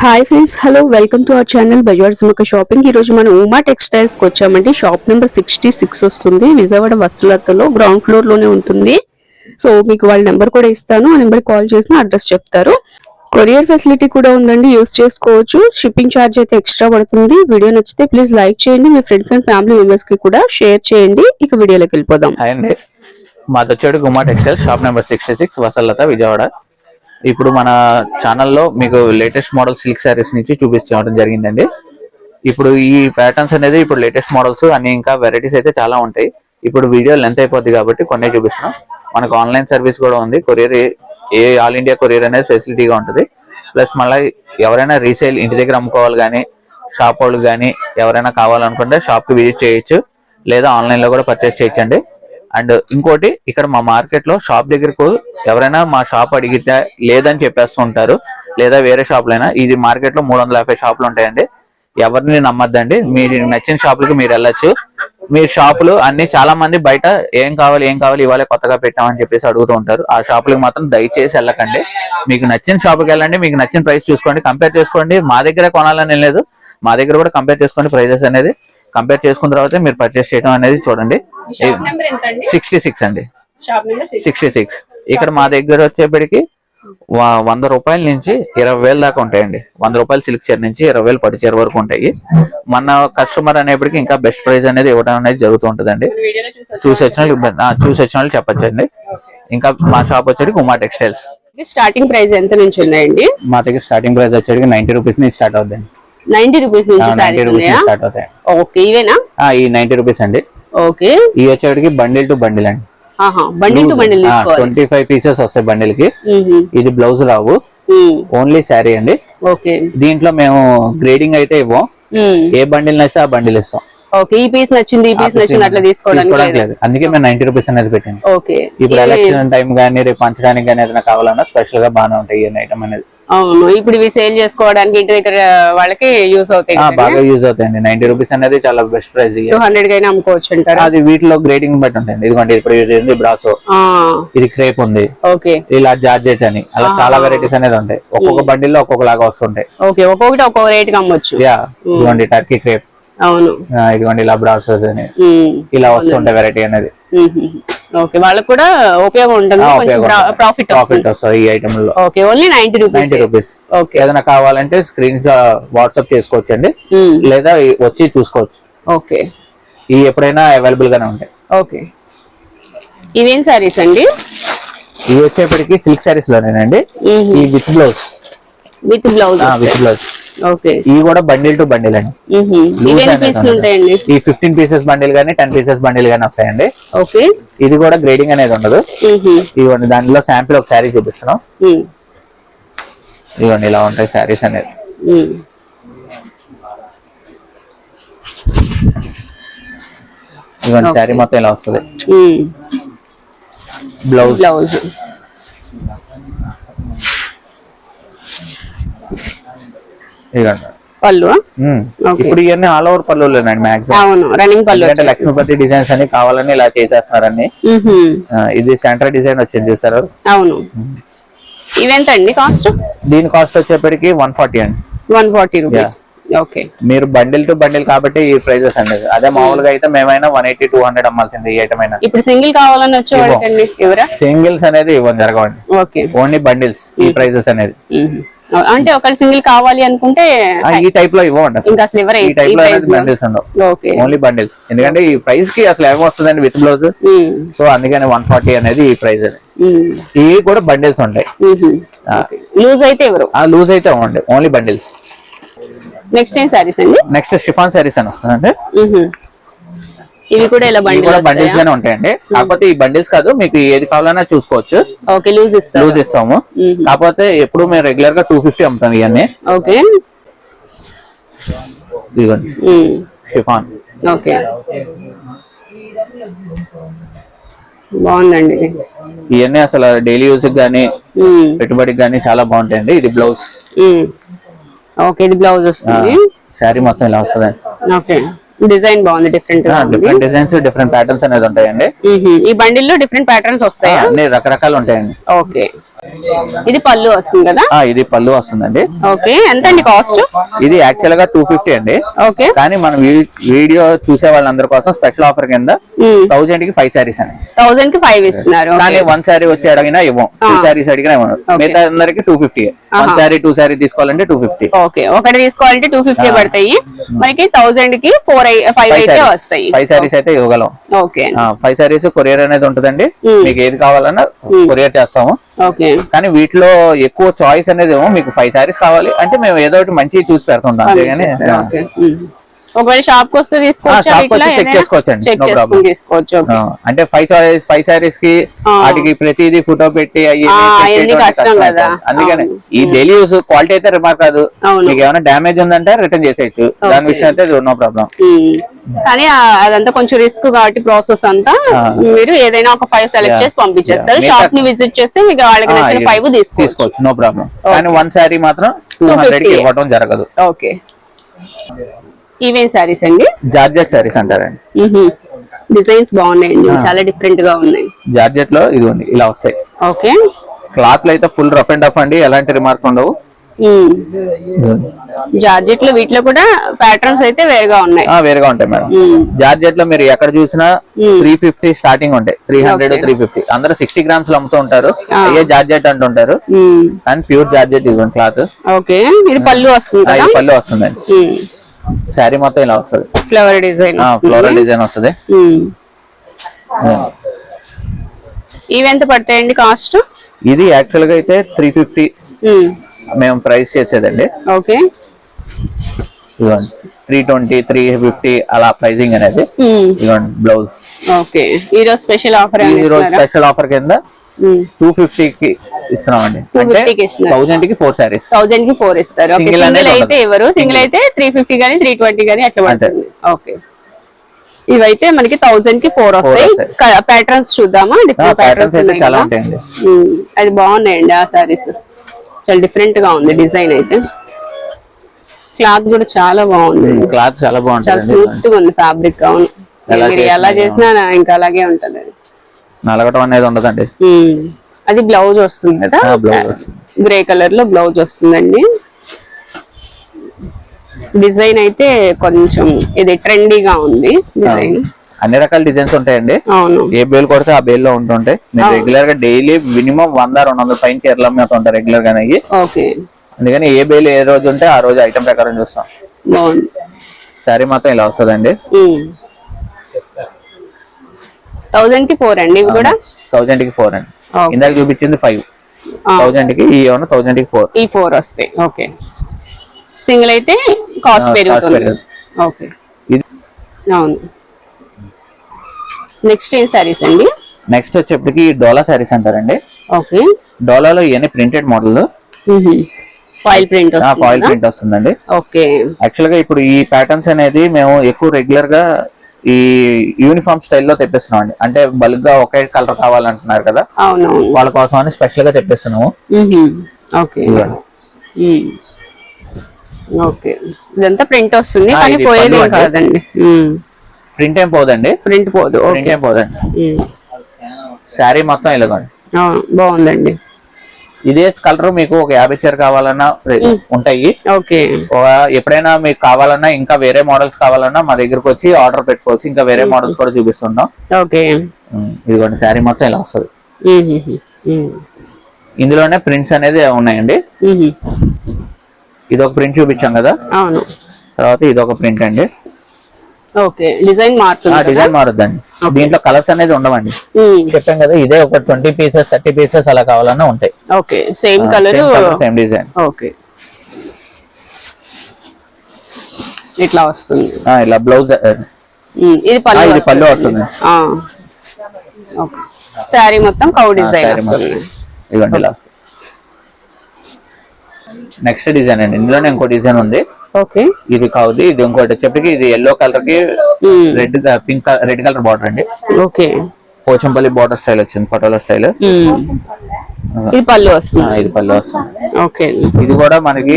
Hi friends hello welcome to our channel Bazar సుమక shopping ఈ రోజు మనం ఉమా టెక్స్టైల్స్కి వచ్చామండి. షాప్ నెంబర్ సిక్స్టీ సిక్స్ వస్తుంది. విజయవాడ వస్తులతలో గ్రౌండ్ ఫ్లోర్లోనే ఉంటుంది. సో మీకు వాళ్ళ నెంబర్ కూడా ఇస్తాను. ఆ నెంబర్ కాల్ చేసిన అడ్రస్ చెప్తారు. కొరియర్ ఫెసిలిటీ కూడా ఉందండి. యూస్ చేసుకోవచ్చు. షిప్పింగ్ ఛార్జ్ అయితే ఎక్స్ట్రా పడుతుంది. వీడియో నచ్చితే ప్లీజ్ లైక్ చేయండి. మీ ఫ్రెండ్స్ అండ్ ఫ్యామిలీ మెంబర్స్కి కూడా షేర్ చేయండి. ఇక వీడియోలోకి వెళ్ళిపోదాం. అండి. మాది వచ్చేది Uma textile shop number sixty six వసల్లత Vijayawada. ఇప్పుడు మన ఛానల్లో మీకు లేటెస్ట్ మోడల్ సిల్క్ శారీస్ నుంచి చూపించడం జరిగిందండి. ఇప్పుడు ఈ ప్యాటర్న్స్ అనేది ఇప్పుడు లేటెస్ట్ మోడల్స్ అన్ని ఇంకా వెరైటీస్ అయితే చాలా ఉంటాయి. ఇప్పుడు వీడియో లెంత్ అయిపోద్ది కాబట్టి కొన్ని చూపిస్తున్నాం. మనకు ఆన్లైన్ సర్వీస్ కూడా ఉంది. Courier a all India courier అనేది ఫెసిలిటీగా ఉంటుంది. ప్లస్ మళ్ళీ ఎవరైనా రీసేల్ ఇంటి దగ్గర అమ్ముకోవాలి కానీ షాప్ వాళ్ళు కానీ ఎవరైనా కావాలనుకుంటే షాప్కి విజిట్ చేయొచ్చు. లేదా ఆన్లైన్లో కూడా పర్చేస్ చేయొచ్చండి. అండ్ ఇంకోటి ఇక్కడ మా మార్కెట్లో షాప్ దగ్గరకు ఎవరైనా మా షాప్ అడిగితే లేదని చెప్పేస్తూ ఉంటారు. లేదా వేరే షాపులైనా. ఇది మార్కెట్లో మూడు వందల యాభై షాపులు ఉంటాయండి. ఎవరిని నమ్మద్దండి. మీరు నచ్చిన షాపులకు మీరు వెళ్ళొచ్చు. మీ షాపులు అన్ని చాలా మంది బయట ఏం కావాలి ఏం కావాలి ఇవాళ కొత్తగా పెట్టామని చెప్పేసి అడుగుతూ ఉంటారు. ఆ షాపులకు మాత్రం దయచేసి వెళ్ళకండి. మీకు నచ్చిన షాప్కి వెళ్ళండి. మీకు నచ్చిన ప్రైస్ చూసుకోండి. కంపేర్ చేసుకోండి. మా దగ్గర కొనాలని లేదు. మా దగ్గర కూడా కంపేర్ చేసుకోండి ప్రైజెస్ అనేది. కంపేర్ చేసుకున్న తర్వాత మీరు పర్చేస్ చేయడం అనేది చూడండి. సిక్స్టీ సిక్స్ అండి. సిక్స్టీ సిక్స్ ఇక్కడ మా దగ్గర వచ్చేప్పటికి వంద రూపాయల నుంచి ఇరవై వేల దాకా ఉంటాయండి. వంద రూపాయల సిల్క్ చీర నుంచి ఇరవై వేలు పట్టు చీర వరకు ఉంటాయి. మన కస్టమర్ అనేప్పటికి ఇంకా బెస్ట్ ప్రైస్ అనేది ఇవ్వడం అనేది జరుగుతూ ఉంటుందండి. చూసి వచ్చిన చూసి వచ్చిన వాళ్ళు చెప్పొచ్చండి. ఇంకా మా షాప్ వచ్చేది ఉమా టెక్స్టైల్స్ స్టార్టింగ్ ప్రైస్ ఎంత నుంచి ఉన్నాయండి? మా దగ్గర స్టార్టింగ్ ప్రైస్ వచ్చేది నైన్టీ రూపీస్ నుంచి స్టార్ట్ అవుతుంది నైన్టీ రూపీస్ నుంచి స్టార్ట్ అవుతాయి. ఓకే ఇవేనా? ఈ నైన్టీ రూపీస్ అండి. ఓకే. ఈ వచ్చేటికి బండిల్ టు బండిల్ అండి. Bundle to bundle twenty five pieces వస్తాయి బండిల్కి. ఇది బ్లౌజ్ రావు. ఓన్లీ శారీ అండి. ఓకే. దీంట్లో మేము గ్రేడింగ్ అయితే ఇవ్వం. ఏ బండిల్ నచ్చితే ఆ బండిల్ ఇస్తాం ఓకే ఈ పీస్ నచ్చింది ఈ పీస్ నచ్చింది అట్లా తీసుకోవడానికి అందుకే మేము నైన్టీ రూపీస్ అనేది పెట్టింది. ఓకే. ఇప్పుడు ఎలక్షన్ టైం కానీ రేపు పంచడానికి కానీ ఏదైనా కావాలన్నా స్పెషల్గా బాగానే ఉంటాయి ఈ ఐటమ్ అనేది. అవును ఇప్పుడు ఇవి సేల్ చేసుకోవడానికి ఇంటి దగ్గర వాళ్ళకి యూస్ అవుతాయి బాగా యూజ్ అవుతాయండి. నైన్టీ రూపీస్ అనేది చాలా బెస్ట్ ప్రైస్ టూ హండ్రెడ్ అయినా అమ్ముకోవచ్చు అంటారా అది వీటిలో గ్రేడింగ్ బట్టి ఉంటుంది. ఇదిగోండి ఇప్పుడు ఇది ఉంది బ్రాసో ఇది క్రేప్ ఉంది. ఓకే. ఇలా జార్జెట్ అని. అలా చాలా వెరైటీస్ అనేది ఉంటాయి. ఒక్కొక్క బండిల్లో ఒక్కొక్క లాగా వస్తుంటాయి. ఓకే ఒక్కొక్కటి ఒక్కొక్క రేట్ అమ్మొచ్చు. యా ఇదిగోండి టర్కీ క్రేప్ అవును. ఇదిగోండి ఇలా బ్రాసోస్ అని. ఇలా వస్తుంటాయి వెరైటీ అనేది. ఓకే వాళ్ళకి కూడా ఉపయోగం ఉంటుంది ప్రాఫిట్ ప్రాఫిట్ వస్తుంది. ఈ ఐటమ్లో okay only ninety rupees ninety rupees okay. ఏదైనా కావాలంటే స్క్రీన్ వాట్సాప్ చేసుకోవచ్చు అండి. లేదా వచ్చి చూసుకోవచ్చు. ఓకే. ఈ ఎప్పుడైనా అవైలబుల్ గానే ఉంటాయి. ఓకే. ఇవేం సారీస్ అండి? ఇవి వచ్చేప్పటికి సిల్క్ సారీస్ లోనేనండి. ఈ with blouse with blouse with blouse ఇవి కూడా బండిల్ టు బండిల్ అండి. ఈ ఫిఫ్టీన్ పీసెస్ బండిల్ గానీ టెన్ పీసెస్ బండిల్ గానీ వస్తాయండి. ఓకే. ఇది కూడా గ్రేడింగ్ అనేది ఉండదు. ఇదిగోండి దానిలో శాంపిల్ ఒక శారీ చూపిస్తున్నాం. ఇదిగోండి ఇలా ఉంటాయి శారీస్ అనేది. ఇదిగోండి శారీ మొత్తం ఇలా వస్తుంది. బ్లౌజ్ బ్లౌజ్ పళ్ళు. ఇప్పుడు ఇవన్నీ ఆల్ ఓవర్ పళ్ళులేనండి మాక్సిమం అవును రన్నింగ్ పళ్ళు ఎందుకంటే లక్ష్మీపతి డిజైన్స్ అని కావాలని ఇలా. ఆ, ఇది సెంటర్ డిజైన్ వచ్చింది చూసారు. అవును. ఇవెంత అండి కాస్ట్ దీని కాస్ట్ వచ్చేప్పటికి వన్ ఫార్టీ అండి. వన్ ఫార్టీ రూపీస్ ఓకే మీరు బండిల్ టు బండిల్ కాబట్టి ఈ ప్రైజెస్ అండి. అదే మామూలుగా అయితే మేమైనా వన్ ఎయిటీ టూ హండ్రెడ్ అమ్మాల్సింది ఈ ఐటమ్ అయినా. ఇప్పుడు సింగిల్ కావాలని వచ్చే వాళ్ళకండి ఎవరా? సింగిల్స్ అనేది ఇవ్వని జరగవండి. ఓకే ఓన్లీ బండిల్స్ ఈ ప్రైజెస్ అనేది. అంటే ఒకళ్ళు సింగిల్ కావాలి అనుకుంటే ఈ టైప్లో ఇవ్వండి. ఇంకా అసలు ఎవరు ఈ టైప్లో బండిల్స్ ఉండవు. ఓకే. ఓన్లీ బండిల్స్ ఎందుకంటే ఈ ప్రైస్కి అసలు ఏమో వస్తుందండి విత్ బ్లౌజ్. సో అందుకని వన్ ఫార్టీ అనేది ఈ ప్రైస్ అది. ఇవి కూడా బండిల్స్ ఉంటాయి. లూజ్ అయితే ఎవరు? ఆ లూజ్ అయితే ఇవ్వండి. ఓన్లీ బండిల్స్ నెక్స్ట్ ఏం సారీస్ అండి? నెక్స్ట్ షిఫాన్ సారీస్ అని వస్తుందండి. ఇవి కూడా ఇలా బండిల్స్ గానే ఉంటాయండి. కాకపోతే ఈ బండిల్స్ కాదు మీకు ఏది కావాలన్నా చూసుకోవచ్చు. ఓకే లూజ్ ఇస్తారు లూజ్ ఇస్తాము. కాకపోతే ఎప్పుడు మేము రెగ్యులర్గా టూ ఫిఫ్టీ అమ్ముతాం ఇవన్నీ. ఓకే. షిఫాన్. ఓకే. బాగుందండి. ఇవన్నీ అసలు డైలీ యూస్ గానీ. పెట్టుబడికి గానీ చాలా బాగుంటాయండి. ఇది బ్లౌజ్. ఓకే ఇది బ్లౌజ్ వస్తుంది. శారీ మొత్తం ఇలా వస్తుందండి. ఓకే. డిజైన్ బాగుంది different different designs different patterns అనేది ఉంటాయండి. ఈ బండిల్లో డిఫరెంట్ ప్యాటర్న్స్ వస్తాయా? అన్ని రకరకాలు ఉంటాయండి. ఓకే. ఇది పళ్ళు వస్తుంది కదా? ఇది పళ్ళు వస్తుందండి. ఓకే ఎంత అండి కాస్ట్? ఇది యాక్చువల్గా టూ ఫిఫ్టీ అండి. ఓకే. కానీ మనం వీడియో చూసే వాళ్ళందరి కోసం స్పెషల్ ఆఫర్ కింద థౌజండ్కి ఫైవ్ శారీస్ అండి. థౌసండ్కి ఫైవ్ ఇస్తున్నారు. కానీ వన్ శారీ వచ్చి అడిగినా ఇవ్వం. టూ శారీస్ అడిగినా ఇవ్వం మిగతా అందరికి two fifty one sari two sari తీసుకోవాలంటే టూ ఫిఫ్టీ ఓకే. ఒకటి తీసుకోవాలంటే టూ ఫిఫ్టీ పడతాయి. మనకి థౌసండ్కి ఫోర్ ఫైవ్ అయితే వస్తాయి. ఫైవ్ శారీస్ అయితే ఇవ్వగలం. ఓకే. ఫైవ్ శారీస్ కొరియర్ అనేది ఉంటుందండి. మీకు ఏది కావాలన్నా కొరియర్ చేస్తాము. ఓకే. కానీ వీటిలో ఎక్కువ చాయిస్ అనేది ఏమో మీకు ఫైవ్ శారీస్ కావాలి. అంటే మేము ఏదో ఒకటి మంచి చూసి పెడుతుంటాం అంతేగాని ఒకవేళ షాప్కి వస్తే తీసుకోవచ్చు తీసుకోవచ్చు అంటే ఫైవ్ చాయిస్ ఫైవ్ శారీస్కి. వాటికి ప్రతిదీ ఫోటో పెట్టి. అందుకని. ఈ డైలీ యూస్ క్వాలిటీ అయితే రిమార్క్ కాదు. మీకు ఏమైనా డ్యామేజ్ ఉందంటే రిటర్న్ చేసేయచ్చు దాని. విషయం అయితే నో ప్రాబ్లం. కానీ అదంతా కొంచెం రిస్క్ కాబట్టి ప్రాసెస్ అంతా. మీరు ఏదైనా ఒక ఫైవ్ సెలెక్ట్. చేసి పంపించేస్తారు. షాప్ని విజిట్ చేస్తే మీకు వాళ్ళకి నచ్చిన ఫైవ్ తీసుకోవచ్చు నో ప్రాబ్లం కానీ వన్ శారీ మాత్రం టూ హండ్రెడ్కి 250. ఇవ్వడం జరగదు ఓకే ఈవెన్ సారీస్ అండి? జార్జెట్ శారీస్ అంటారండి. డిజైన్స్ బాగున్నాయండి చాలా డిఫరెంట్గా ఉన్నాయి. జార్జెట్లో ఇదిగోండి ఇలా వస్తాయి. ఓకే. క్లాత్లో అయితే ఫుల్ రఫ్ అండ్ టఫ్ అండి ఎలాంటి రిమార్క్ ఉండవు. జార్జెట్లో వీటిలో కూడా ప్యాటర్న్స్ అయితే వేరుగా ఉన్నాయి. ఆ, వేరుగా ఉంటాయి మేడం. జార్జెట్లో మీరు ఎక్కడ చూసినా త్రీ ఫిఫ్టీ స్టార్టింగ్ ఉంటాయి. Three hundred. త్రీ ఫిఫ్టీ అందరూ సిక్స్టీ గ్రామ్స్లో అమ్ముతూ ఉంటారు. అయ్యే జార్జెట్ అంటుంటారు. కానీ ప్యూర్ జార్జెట్ ఇదిగోండి క్లాత్. ఓకే. ఇది పళ్ళు వస్తుంది పళ్ళు వస్తుందండి. శారీ మొత్తం ఇలా వస్తుంది. ఫ్లవర్ డిజైన్ ఫ్లోరల్ డిజైన్ వస్తుంది. ఇవి ఎంత పడతాయండి కాస్ట్ ఇది యాక్చువల్గా అయితే త్రీ ఫిఫ్టీ మేము ప్రైస్ చేసేదండి. ఓకే. ఇదిగోండి. త్రీ ట్వంటీ త్రీ ఫిఫ్టీ అలా ప్రైసింగ్ అనేది. ఇదిగోండి బ్లౌజ్ ఓకే. ఈరోజు స్పెషల్ ఆఫర్ ఈ రోజు స్పెషల్ ఆఫర్ కింద టూ ఫిఫ్టీ కి ఇస్తున్నామండి. 250 అంటే కి ఫోర్ శారీస్ థౌజండ్కి ఫోర్ ఇస్తారు. సింగిల్ అయితే. ఇవ్వరు సింగిల్ అయితే త్రీ ఫిఫ్టీ గానీ త్రీ ట్వంటీ గానీ అట్లా. పడుతుంది. ఓకే. ఇవైతే మనకి థౌజండ్కి ఫోర్ వస్తాయి. ప్యాటర్న్స్ చూద్దామా? డిఫరెంట్ ప్యాటర్న్స్ చాలా అది బాగున్నాయండి ఆ సారీస్ చాలా డిఫరెంట్గా ఉంది డిజైన్ అయితే. క్లాత్ కూడా చాలా బాగుంది. క్లాత్ చాలా చాలా బాగుంటుంది స్మూత్గా ఉంది. ఫ్యాబ్రిక్ అవును ఎలా చేసినా ఇంకా అలాగే ఉంటది. నలగటం అనేది ఉండదండి. అది బ్లౌజ్ వస్తుంది కదా. గ్రే కలర్లో బ్లౌజ్ వస్తుందండి. డిజైన్ అయితే కొంచెం ఇది ట్రెండీగా ఉంది డిజైన్. అన్ని రకాల డిజైన్స్ ఉంటాయండి. అవును. ఏ బేల్ కొడితే ఆ బేల్లో ఉంటుంటాయి మీరు. రెగ్యులర్గా డైలీ మినిమం వంద రెండు వందల పైన చీరలు అమ్ముతుంటారు రెగ్యులర్ గానే ఇవి. ఓకే. అందుకని ఏ బేల్ ఏ రోజు ఉంటే ఆ రోజు ఐటమ్ ప్రకారం చూస్తాం. బాగుంది. శారీ మొత్తం ఇలా వస్తుందండి. థౌజండ్కి ఫోర్ అండి ఇవి కూడా? థౌజండ్కి ఫోర్ అండి. ఇందాక చూపించింది ఫైవ్ ఆ, థౌజండ్కి ఈ ఏమన్నా థౌజండ్కి ఫోర్ ఈ ఫోర్ వస్తాయి. ఓకే. సింగిల్ అయితే కాస్ట్ పెరుగుతుంది. ఓకే. అవును. నెక్స్ట్ ఏం సారీస్ అండి? నెక్స్ట్ వచ్చేప్పటికి డోలా శారీస్ అంటారండి. ఓకే. డోలాలో ఇవన్నీ printed model foil print foil print వస్తుందండి. ఓకే. యాక్చువల్గా ఇప్పుడు ఈ ప్యాటర్న్స్ అనేది మేము ఎక్కువ రెగ్యులర్గా ఈ యూనిఫామ్ స్టైల్లో తెప్పిస్తున్నాం అండి అంటే బల్క్గా ఒకే కలర్ కావాలంటున్నారు కదా? అవునవును. వాళ్ళ కోసం అని స్పెషల్గా తెప్పిస్తున్నాము. ఓకే. ఓకే. ఇదంతా ప్రింట్ వస్తుంది కానీ పోయేది. కాదండి. ప్రింట్ ఏం పోదండి? ప్రింట్ పోదు. ప్రింట్ ఏం పోదండి? శారీ మొత్తం ఇలాగోండి. బాగుందండి. ఇదే కలర్ మీకు ఒక యాభై చీర కావాలన్నా ఉంటాయి. ఎప్పుడైనా మీకు కావాలన్నా ఇంకా వేరే మోడల్స్ కావాలన్నా మా దగ్గరకు వచ్చి ఆర్డర్ పెట్టుకోవచ్చు. ఇంకా వేరే మోడల్స్ కూడా చూపిస్తున్నాం. ఇదిగోండి శారీ మొత్తం ఇలా వస్తుంది. ఇందులోనే ప్రింట్స్ అనేది ఉన్నాయండి. ఇది ఒక ప్రింట్ చూపించాం కదా? తర్వాత ఇది ఒక ప్రింట్ అండి. ఓకే డిజైన్ మారుతుంది డిజైన్ మారుద్దండి. దీంట్లో కలర్స్ అనేది ఉండవండి. చెప్పాం కదా ఇదే ఒక ట్వంటీ పీసెస్ థర్టీ పీసెస్ అలా కావాలన్నా ఉంటాయి. Okay same colour same design. Okay. ఇట్లా వస్తుంది. ఇలా బ్లౌజ్ ఇది పళ్ళు ఆ, ఇది పళ్ళు వస్తుంది. శారీ మొత్తం కౌ డిజైన్ వస్తుంది. ఇవ్వండి ఇలా నెక్స్ట్ డిజైన్ అండి. ఇందులోనే ఇంకో డిజైన్ ఉంది. ఓకే. ఇది కావుది ఇది ఇంకోటి వచ్చేప్పటికి ఇది ఎల్లో కలర్కి red pink red colour border అండి. ఓకే. పోచంపల్లి బార్డర్ స్టైల్ వచ్చింది పటోలా స్టైల్ ఇది పళ్ళు ఆ, వస్తుంది ఇది పళ్ళు వస్తుంది. ఓకే. ఇది కూడా మనకి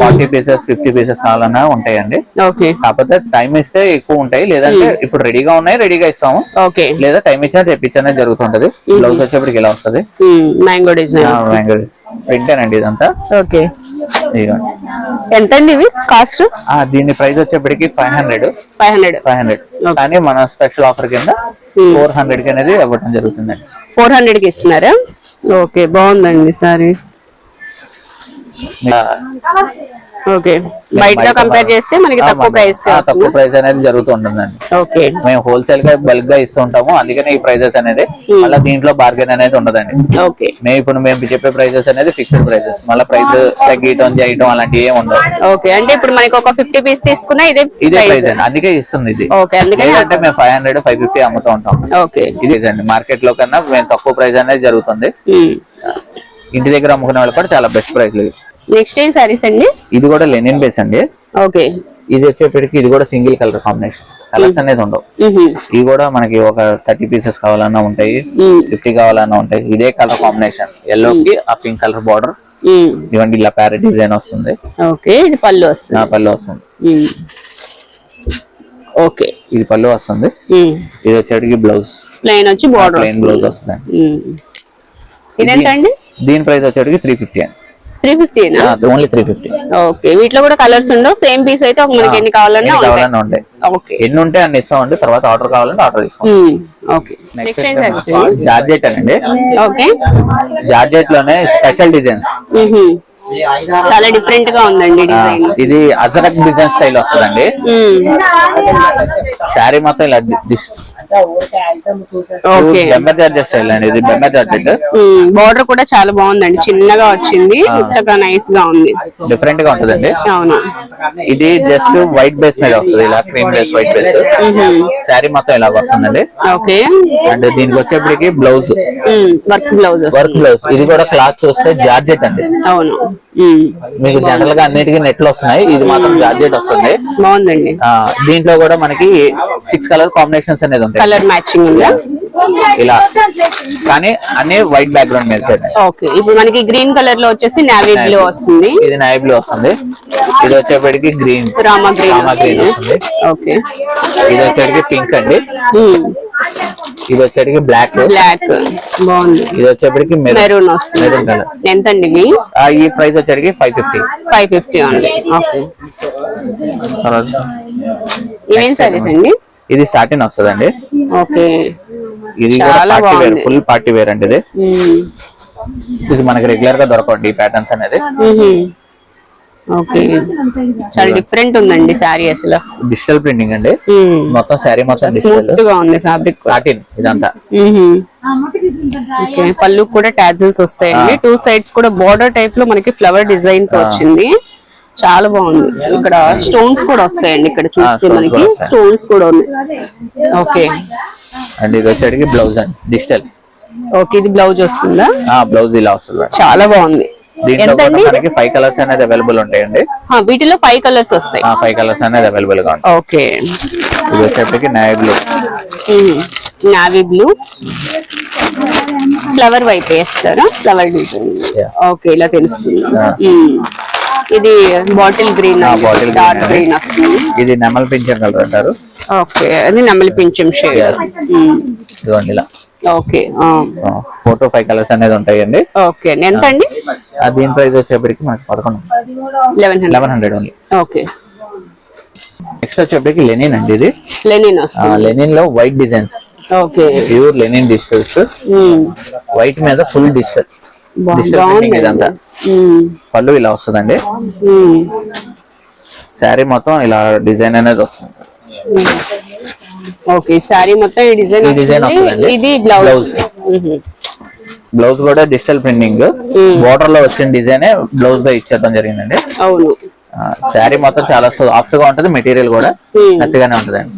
ఫార్టీ పీసెస్ ఫిఫ్టీ పీసెస్ కావాలన్నా ఉంటాయండి. ఓకే. కాకపోతే టైం ఇస్తే ఎక్కువ ఉంటాయి. లేదంటే ఇప్పుడు రెడీగా ఉన్నాయి రెడీగా ఇస్తాము. ఓకే. లేదా టైం ఇచ్చినా తెప్పించనే జరుగుతుంటది. బ్లౌజ్ వచ్చేప్పటికి ఇలా వస్తుంది. మ్యాంగో డిజైన్ ప్రింట్ అండి ఇదంతా. ఓకే. ఎంత అండి ఇవి? కాస్ట్? దీని ప్రైస్ వచ్చేప్పటికి five hundred. Five hundred. Five hundred. కానీ మన స్పెషల్ ఆఫర్ కింద ఫోర్ హండ్రెడ్కి అనేది ఇవ్వడం జరుగుతుందండి. ఫోర్ హండ్రెడ్కి ఇస్తున్నారా? ఓకే బాగుందండి సారీ. ఓకే. బయట కంపేర్ చేస్తే మనకి తక్కువ ప్రైస్ తక్కువ ప్రైస్ అనేది జరుగుతుంటుందండి. ఓకే. మేము హోల్సేల్గా బల్క్గా ఇస్తూ ఉంటాము అందుకనే ఈ ప్రైజెస్ అనేది మళ్ళీ దీంట్లో బార్గెన్ అనేది ఉండదండి. ఓకే. మేము ఇప్పుడు మేము చెప్పే ప్రైజెస్ అనేది ఫిక్స్డ్ ప్రైజెస్ మళ్ళీ ప్రైస్ తగ్గియటం చేయటం అలాంటివి ఏమి ఉండవు. ఓకే. అంటే ఇప్పుడు మనకి ఒక ఫిఫ్టీ పీస్ తీసుకున్నా ఇదే ఇదే ప్రైస్ అండి. అందుకే ఇస్తుంది ఇది. ఓకే. లేదంటే మేము ఫైవ్ హండ్రెడ్ ఫైవ్ ఫిఫ్టీ అమ్ముతూ ఉంటాం. ఓకే. ఇది అండి. మార్కెట్లో కన్నా మేము తక్కువ ప్రైస్ అనేది జరుగుతుంది. ఉమ్. ఇంటి దగ్గర అమ్ముకునే వాళ్ళు కూడా చాలా బెస్ట్ ప్రైస్ నెక్స్ట్ ఏం సారీస్ అండి? ఇది కూడా లెనిన్ బేస్ అండి. ఓకే. ఇది వచ్చేప్పటికి ఇది కూడా సింగిల్ కలర్ కాంబినేషన్ కలర్స్ అనేది ఉండవు. ఇవి కూడా మనకి ఒక థర్టీ పీసెస్ కావాలన్నా ఉంటాయి. ఫిఫ్టీ కావాలన్నా ఉంటాయి. ఇదే కలర్ కాంబినేషన్ ఎల్లో కి ఆ పింక్ కలర్ బార్డర్. ఇవ్వండి ఇలా ప్యారెట్ డిజైన్ వస్తుంది. ఓకే ఇది పళ్ళు వస్తుంది. పళ్ళు వస్తుంది. ఓకే. ఇది పళ్ళు వస్తుంది. ఇది వచ్చేటికి బ్లౌజ్ ప్లెయిన్ వచ్చి బార్డర్ ప్లెయిన్ బ్లౌజ్ వస్తుంది. ఇదేంటండి దీని ప్రైస్ వచ్చేటికి త్రీ ఫిఫ్టీ అండి. త్రీ ఫిఫ్టీనా ఓన్లీ త్రీ ఫిఫ్టీ ఓకే వీటిలో కూడా కలర్స్ ఉండవు. సేమ్ పీస్ అయితే ఒక మనకి ఎన్ని కావాలన్నా కావాలన్నా ఉంటాయి. ఓకే ఎన్ని ఉంటే అన్ని ఇస్తామండి. తర్వాత ఆర్డర్ కావాలంటే ఆర్డర్. ఓకే నెక్స్ట్ జార్జెట్ అండి. ఓకే జార్జెట్లోనే స్పెషల్ డిజైన్స్. చాలా డిఫరెంట్గా ఉందండి డిజైన్ ఇది అజరక్ డిజైన్ స్టైల్ వస్తుందండి. శారీ మొత్తం ఇలా బార్డర్ కూడా చాలా బాగుందండి. చిన్నగా వచ్చింది. చక్కగా నైస్గా ఉంది. డిఫరెంట్గా ఉంటుందండి. అవును. ఇది జస్ట్ వైట్ బేస్ మీద వస్తుంది. ఇలా cream base white base sari మొత్తం ఇలా వస్తుందండి. ఓకే. అండ్ దీనికి వచ్చేప్పటికి blouse work blouse work blouse ఇది కూడా క్లాత్ చూస్తే జార్జెట్ అండి. అవును. మీకు జనరల్గా అన్నిటికీ నెట్లు వస్తున్నాయి. ఇది మాత్రం జార్జెట్ వస్తుంది. బాగుందండి. ఆ, దీంట్లో కూడా మనకి సిక్స్ కలర్ కాంబినేషన్స్ అనేది ఉంటాయి. కలర్ మ్యాచింగ్ ఉందా? ఇలా. కానీ అన్ని వైట్ బ్యాక్గ్రౌండ్ మీద set. ఓకే ఇప్పుడు మనకి గ్రీన్ కలర్లో వచ్చేసి నావీ బ్లూ వస్తుంది. ఇది నాయ్ బ్లూ వస్తుంది. ఇది వచ్చేప్పటికి green Rama green Rama green వస్తుంది. ఓకే. ఇది వచ్చేటికి పింక్ అండి. ఇది వచ్చేటికి బ్లాక్ బ్లాక్ బాగుంది. ఇది వచ్చేప్పటికి మెరూన్ మెరూన్ కలర్ ఎంత అండి ఇవి? ఈ price వచ్చేటికి five fifty five fifty okay. ఇవేం సారీస్ అండి? ఇది సాటిన్ వస్తుందండి. ఓకే. ఇది కూడా party wear. Full party wear అండి ఇది. ఇది మనకి రెగ్యులర్గా దొరకండి ఈ ప్యాటర్న్స్ అనేది. ఓకే. చాలా డిఫరెంట్ ఉందండి శారీ అసలు. డిజిటల్ ప్రింటింగ్ అండి. మొత్తం శారీ మొత్తం డిజిటల్ స్మూత్గా ఉంది ఫ్యాబ్రిక్ సాటిన్ ఇదంతా. ఓకే. పళ్ళు కూడా టాజిల్స్ వస్తాయండి. టూ సైడ్స్ కూడా బార్డర్ టైప్లో మనకి ఫ్లవర్ డిజైన్తో వచ్చింది. చాలా బాగుంది. ఇక్కడ స్టోన్స్ కూడా వస్తాయండి ఇక్కడ చూస్తే stones మనకి. స్టోన్స్ కూడా ఉన్నాయి ఓకే అండ్ ఇది వచ్చేటికి బ్లౌజ్ అండి డిజిటల్ ఓకే ఇది బ్లౌజ్ వస్తుందా? ఆ బ్లౌజ్ ఇలా వస్తుంది చాలా బాగుంది. మనకి ఫైవ్ కలర్స్ అనేది అవైలబుల్ ఉంటాయండి. ఆ, వీటిలో ఫైవ్ కలర్స్ వస్తాయి. ఆ ఫైవ్ కలర్స్ అనేది అవైలబుల్గా ఉంటాయి. ఓకే ఇది వచ్చేప్పటికి నాయ్ బ్లూ నావీ బ్లూ ఫ్లవర్ వైపు వేస్తారా? Flower design. ఓకే ఇలా తెలుస్తుంది. ఇది bottle green green dark. Green వస్తుంది. ఇది నెమల్ పింఛన్ కలర్ అంటారు. ఓకే అది నెమలి పింఛం షేడ్ Yeah. ఇదిగోండి ఇలా. Okay four to five colours అనేది ఉంటాయండి. ఓకే ఎంత అండి? దీని ప్రైస్ వచ్చేప్పటికి మనకి పదకొండు. Eleven eleven hundred only okay. Next వచ్చేప్పటికి లెనిన్ అండి ఇది. లెనిన్ వస్తుంది. లెనిన్లో white designs okay pure linen digitals. White మీద ఫుల్ డిజిటల్ ఇదంతా. పళ్ళు ఇలా వస్తుందండి. శారీ మొత్తం ఇలా డిజైన్ అనేది వస్తుంది. ఓకే శారీ మొత్తం ఈ డిజైన్ డిజైన్. ఇది బ్లౌజ్. బ్లౌజ్. కూడా డిజిటల్ ప్రింటింగ్. బోర్డర్లో వచ్చిన డిజైన్ బ్లౌజ్గా ఇచ్చేద్దాం జరిగిందండి. అవును. శారీ మొత్తం చాలా సాఫ్ట్గా ఉంటది మెటీరియల్ కూడా. గట్టిగానే ఉంటదండి.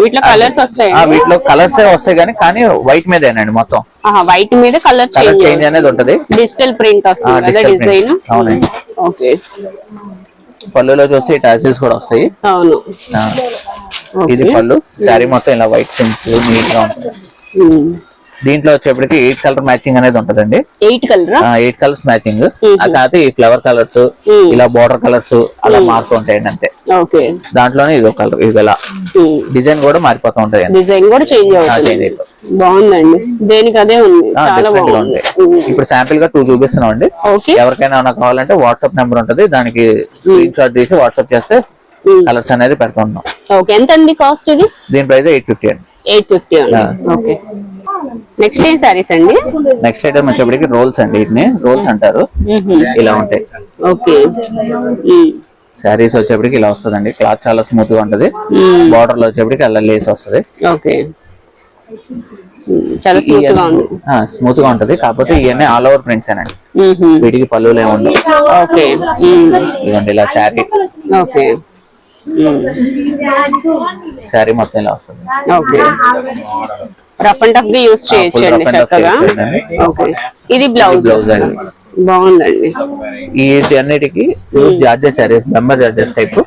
వీటిలో కలర్స్ వస్తాయి? వీటిలో కలర్స్ వస్తాయి కానీ కానీ వైట్ మీదేనండి మొత్తం. వైట్ మీద కలర్ చేంజ్ అనేది ఉంటది. డిజిటల్ ప్రింట్ వస్తుంది. డిజైన్ అవునండి. ఓకే. పళ్ళులో చూస్తే టాసిల్స్ కూడా వస్తాయి. అవును. ఇది పళ్ళు. శారీ మొత్తం ఇలా వైట్ సింపుల్ నీట్గా ఉంటుంది. దీంట్లో వచ్చేప్పటికి ఎయిట్ కలర్ మ్యాచింగ్ అనేది ఉంటదండి. ఎయిట్ కలరా ఎయిట్ కలర్స్ మ్యాచింగ్ కాకపోతే ఈ ఫ్లవర్ కలర్స్ ఇలా బోర్డర్ కలర్స్ అలా మారుతూ ఉంటాయండి అంతే. ఓకే. దాంట్లోనే ఇది ఒక కలర్ ఇది ఇలా. డిజైన్ కూడా మారిపోతూ ఉంటాయండి. డిజైన్ కూడా చేంజ్ అవుతుంది. బాగుందండి. దేనికి అదే ఉంది. ఆ, చాలా different గా బాగుంది. ఉంటాయి ఇప్పుడు శాంపిల్గా టూ చూపిస్తున్నాం అండి ఎవరికైనా ఏమైనా కావాలంటే వాట్సాప్ నెంబర్ ఉంటది. దానికి స్క్రీన్ షాట్ తీసి వాట్సాప్ చేస్తే కలర్స్ అనేది పెడుతున్నాం. ఓకే. ఎంత అండి కాస్ట్ ఇది? దీని ప్రైస్ ఎయిట్ ఫిఫ్టీ అండి. Eight fifty okay. నెక్స్ట్ ఏం సారీస్ అండి? నెక్స్ట్ ఐటమ్ వచ్చేప్పటికి రోల్స్ అండి వీటిని. రోల్స్ అంటారు. ఇలా ఉంటాయి. ఓకే. శారీస్ వచ్చేప్పటికి ఇలా వస్తుందండి. క్లాత్ చాలా స్మూత్గా ఉంటది. బార్డర్లో వచ్చేప్పటికి అలా లేస్ వస్తది. ఓకే. చాలా స్మూత్గా ఉంటది. కాకపోతే ఇవన్నీ ఆల్ ఓవర్ ప్రింట్స్ అండి. వీటికి పళ్ళులు ఏమి ఉండవు. ఓకే. ఇదిగోండి ఇలా శారీ ఓకే. శారీ మొత్తం ఇలా వస్తుంది. ఓకే. రఫ్ అండ్ టఫ్గా యూస్ చేయొచ్చు అండి చక్కగా. ఓకే. ఇది బ్లౌజ్ బాగుందండి. ఈ అన్నిటికి georgette saris bemberg georgette type.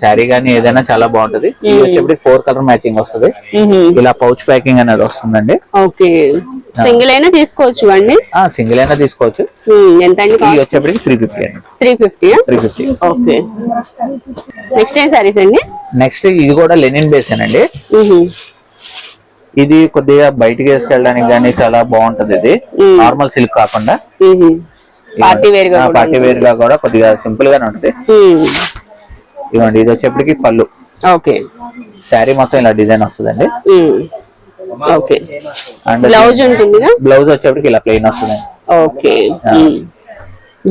Sari గానీ ఏదైనా చాలా బాగుంటది. వచ్చేప్పటికి ఫోర్ కలర్ మ్యాచింగ్ వస్తుంది. ఇలా పౌచ్ ప్యాకింగ్ అనేది వస్తుందండి. ఓకే. సింగిల్ అయినా తీసుకోవచ్చు అండి? సింగిల్ అయినా తీసుకోవచ్చు. ఎంత వచ్చేప్పటికి త్రీ ఫిఫ్టీ అండి. Three fifty three fifty okay. Next ఏం సారీస్ అండి? నెక్స్ట్ ఇది కూడా లెనిన్ బేస్ అండి. ఇది కొద్దిగా బయటికి వేసుకెళ్ళడానికి కానీ చాలా బాగుంటది ఇది. నార్మల్ సిల్క్ కాకుండా. పార్టీ వేర్గా కూడా పార్టీ వేర్గా కూడా కొద్దిగా సింపుల్ గానే ఉంటది. ఇవ్వండి ఇది వచ్చేప్పటికి పళ్ళు. ఓకే. శారీ మొత్తం ఇలా డిజైన్ వస్తుందండి. ఓకే. అండ్ బ్లౌజ్ ఉంటుందిగా? బ్లౌజ్ వచ్చేప్పటికి ఇలా ప్లెయిన్ వస్తుందండి. ఓకే.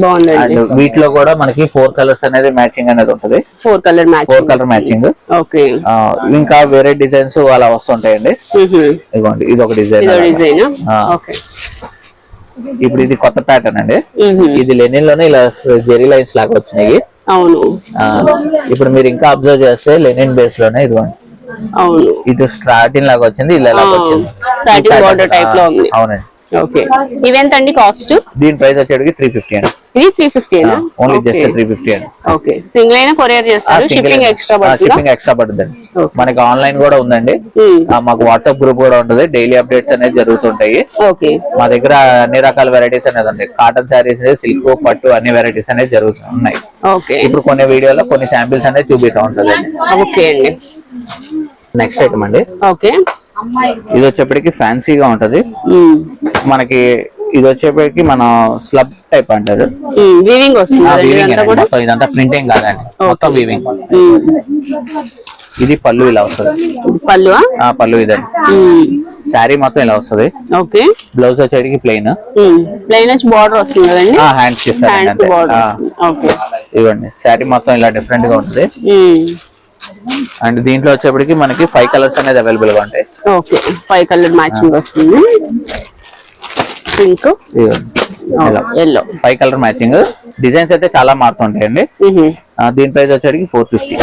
బాగుందండి. వీటిలో కూడా మనకి ఫోర్ కలర్స్ అనేది మ్యాచింగ్ అనేది ఉంటది. Four colour four colour matching. Okay. ఇంకా వేరే డిజైన్స్ అలా వస్తుంటాయండి. ఇదిగోండి ఇది ఒక డిజైన్ ఇదో డిజైన్. ఓకే. ఇప్పుడు ఇది కొత్త ప్యాటర్న్ అండి. ఇది లెనిన్లోనే ఇలా జెరీ లైన్స్ లాగా వచ్చినాయి. అవును. ఇప్పుడు మీరు ఇంకా అబ్జర్వ్ చేస్తే లెనిన్ బేస్లోనే ఇదిగోండి. అవును. ఇటు స్టార్టింగ్ లాగా వచ్చింది ఇలా లాగా వచ్చింది. అవునండి. ఓకే ఇవెంత అండి కాస్ట్? దీని ప్రైస్ వచ్చేటికి త్రీ ఫిఫ్టీ అండి. ఇది త్రీ ఫిఫ్టీనా ఓన్లీ జస్ట్ త్రీ ఫిఫ్టీ అండి. ఓకే సింగిల్ అయినా కొరియర్ చేస్తారు షిప్పింగ్ ఎక్స్ట్రా పడుతుందా? Shipping extra Okay. మనకి ఆన్లైన్ కూడా ఉందండి. ఆ, మాకు వాట్సాప్ గ్రూప్ కూడా ఉంటుంది. డైలీ అప్డేట్స్ అనేది జరుగుతుంటాయి. ఓకే మా దగ్గర అన్ని రకాల వెరైటీస్ అనేది ఉన్నాయి. కాటన్ శారీస్ సిల్క్ పట్టు అన్ని వెరైటీస్ అనేది జరుగుతున్నాయి. ఓకే ఇప్పుడు కొన్ని వీడియోలో కొన్ని శాంపిల్స్ అనేది చూపిస్తా ఉంటుంది ఓకే అండి. నెక్స్ట్ ఐటమ్ అండి. ఓకే ఇది వచ్చేప్పటికి ఫ్యాన్సీగా ఉంటది. మనకి ఇది వచ్చేప్పటికి మన స్లబ్ టైప్ అంటారు. వీవింగ్ వస్తుంది. ఇదంతా ప్రింటింగ్ కాదండి. మొత్తం వీవింగ్. ఇది పళ్ళు ఇలా వస్తుంది. ఇది పళ్ళు పళ్ళు ఇదండి శారీ మొత్తం ఇలా వస్తుంది. ఓకే. బ్లౌజ్ వచ్చేటికి ప్లెయిన్ ప్లెయిన్ వచ్చి బార్డర్ వస్తుంది కదండి? హ్యాండ్స్ ఇవ్వండి శారీ మొత్తం ఇలా డిఫరెంట్గా ఉంటుంది. అండ్ దీంట్లో వచ్చేప్పటికి మనకి ఫైవ్ కలర్స్ అనేది అవైలబుల్గా ఉంటాయి. ఓకే ఫైవ్ కలర్ మ్యాచింగ్ వస్తుంది. Pink yellow five colour matching designs అయితే చాలా మారుతుంటాయండి. దీని ప్రైస్ వచ్చేటికి ఫోర్ ఫిఫ్టీ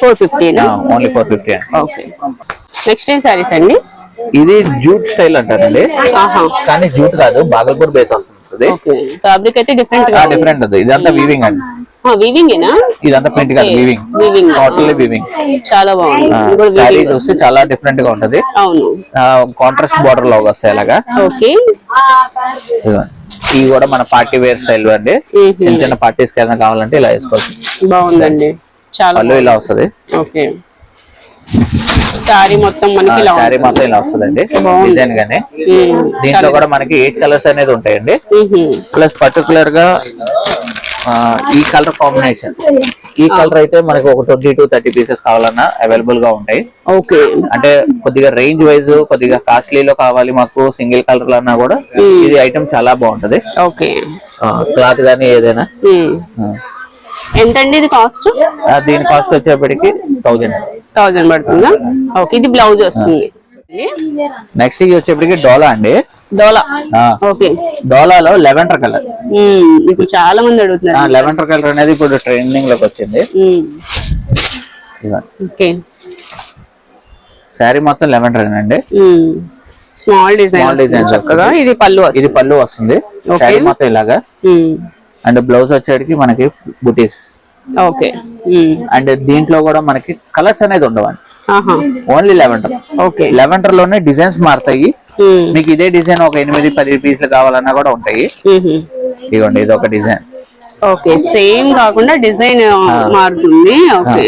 ఫోర్ ఫిఫ్టీనా ఓన్లీ ఫోర్ ఫిఫ్టీ అండి. ఓకే. నెక్స్ట్ ఏం సారీస్ అండి? ఇది జూట్ స్టైల్ అంటారండి. కానీ జూట్ కాదు బాగల్పూర్ బేస్ వస్తుంది. ఫ్యాబ్రిక్ అయితే డిఫరెంట్ డిఫరెంట్ ఉంది. ఇదంతా వీవింగ్ అండి. వీవింగ్ ఏనా? ఇదంతా ప్రింట్ కాదు వీవింగ్ టోటల్లీ వీవింగ్ చాలా బాగుంది. చూస్తే చాలా డిఫరెంట్గా ఉంటది. అవును. కాంట్రాస్ట్ బార్డర్లో వస్తాయి అలాగా. ఓకే. ఇవి కూడా మన పార్టీ వేర్ స్టైల్ అండి. మ్మ్. చిన్న చిన్న పార్టీస్కి ఏదైనా కావాలంటే ఇలా వేసుకోవచ్చు. బాగుందండి. చాలా ఇలా వస్తది. ఓకే సారీ మొత్తం మనకి ఇలా శారీ మొత్తం ఇలా వస్తుందండి. బాగుంది. డిజైన్ గానే. మ్మ్. దీంట్లో కూడా మనకి ఎయిట్ కలర్స్ అనేది ఉంటాయండి. ప్లస్ పర్టికులర్గా ఈ కలర్ కాంబినేషన్ ఈ కలర్ అయితే మనకి ఒక ట్వంటీ టు థర్టీ పీసెస్ కావాలన్నా అవైలబుల్గా ఉంటాయి. ఓకే. అంటే కొద్దిగా రేంజ్ వైజ్ కొద్దిగా కాస్ట్లీలో కావాలి మాకు సింగిల్ కలర్ అన్నా కూడా ఇది ఐటమ్ చాలా బాగుంటది. ఓకే. క్లాత్ గానీ ఏదైనా. ఎంతండి ఇది కాస్ట్ దీని కాస్ట్ వచ్చేప్పటికి థౌజండ్ థౌజండ్ పడుతుందా? ఓకే ఇది బ్లౌజ్ వస్తుంది. నెక్స్ట్ ఇది వచ్చేప్పటికి డోలా అండి. డోలా. ఓకే. డోలాలో లెవెండర్ కలర్. ఇప్పుడు చాలా మంది అడుగుతున్నారు. లెవెండర్ కలర్ అనేది ఇప్పుడు ట్రెండింగ్లోకి వచ్చింది. ఓకే. శారీ మొత్తం లెవెండర్ అండి. స్మాల్ డిజైన్ design చక్కగా. ఇది పళ్ళు ఇది పళ్ళు వస్తుంది. శారీ మొత్తం ఇలాగా. అండ్ బ్లౌజ్ వచ్చేటికి మనకి బుటీస్. ఓకే. అండ్ దీంట్లో కూడా మనకి కలర్స్ అనేది ఉండవండి. Only lavender. ఓకే. లెవెండర్లోనే డిజైన్స్ మారుతాయి. మీకు ఇదే డిజైన్ ఒక ఎనిమిది పది పీసులు కావాలన్నా కూడా ఉంటాయి. ఉహు. ఇదిగోండి ఇది ఒక డిజైన్. ఓకే సేమ్ కాకుండా డిజైన్ మారుతుంది. ఓకే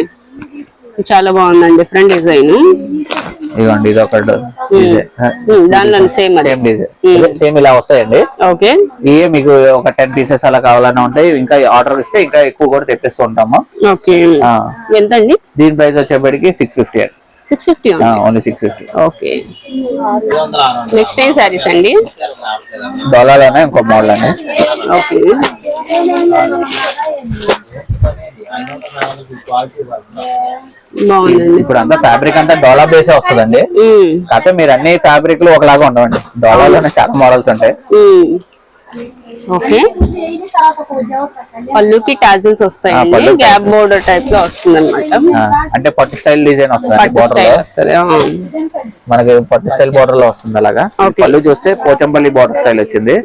చాలా బాగుందండి డిఫరెంట్ డిజైన్. ఇదిగోండి ఇది ఒక డిజైన్ దానిలో సేమ్ సేమ్ డిజైన్ సేమ్ ఇలా వస్తాయండి. ఓకే ఇవే మీకు ఒక టెన్ పీసెస్ అలా కావాలన్నా ఉంటాయి. ఇంకా ఆర్డర్ ఇస్తే ఇంకా ఎక్కువ కూడా తెప్పిస్తూ ఉంటాము. ఓకే ఆ, ఎంత అండి దీని ప్రైస్ వచ్చేప్పటికి six fifty six fifty only six fifty okay. Next time saris అండి? డోలాలోనే ఇంకో మోడల్ అండి. ఓకే. ఇప్పుడు అంతా ఫ్యాబ్రిక్ అంతా డోలా బేసే వస్తుందండి. కాకపోతే మీరు అన్ని ఫ్యాబ్రిక్లు ఒకలాగా ఉండవండి. డోలాలోనే చాలా మోడల్స్ ఉంటాయి. ఓకే పళ్ళుకి టాజిల్స్ పళ్ళుకి గ్యాప్ బోర్డర్ టైప్లో వస్తుంది అనమాట అంటే పట్టు స్టైల్ డిజైన్ వస్తుంది బోర్డర్. మనకి పట్టు స్టైల్ బోర్డర్లో వస్తుంది అలాగా. పళ్ళు చూస్తే పోచంపల్లి బోర్డర్ స్టైల్ వచ్చింది.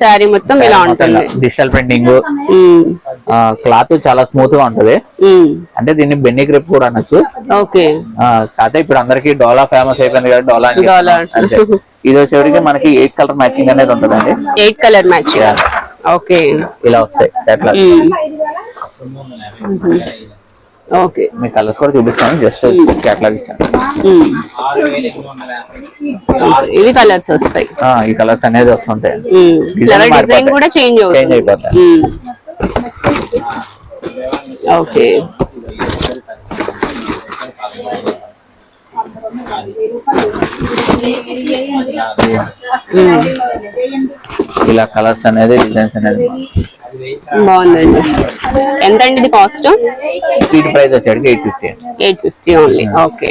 శారీ మొత్తం ఇలా ఉంటుంది. డిజిటల్ ప్రింటింగ్ క్లాత్ చాలా స్మూత్గా ఉంటది. అంటే దీన్ని బెన్నీ గ్రిప్ కూడా అనొచ్చు. ఓకే. కాకపోతే ఇప్పుడు అందరికి డోలా ఫేమస్ అయిపోయింది కదా డోలా ఇది వచ్చేవరికి మనకి ఎయిట్ కలర్ మ్యాచింగ్ అనేది ఉంటుందండి. Eight colour match okay. ఇలా వస్తాయి. ఓకే. మీ కలర్స్ కూడా చూపిస్తాను జస్ట్ క్యాట్లాగ్ ఇచ్చాను. ఇవి కలర్స్ వస్తాయి. ఆ, ఈ కలర్స్ అనేది వస్తుంటాయి. డిజైన్. కూడా చేంజ్ చేంజ్ అయిపోతాయి. ఓకే. ఇలా కలర్స్ అనేది డిజైన్స్ అనేది. బాగుందండి. ఎంత అండి ఇది కాస్ట్ వీటి price వచ్చేటికి eight fifty eight fifty only okay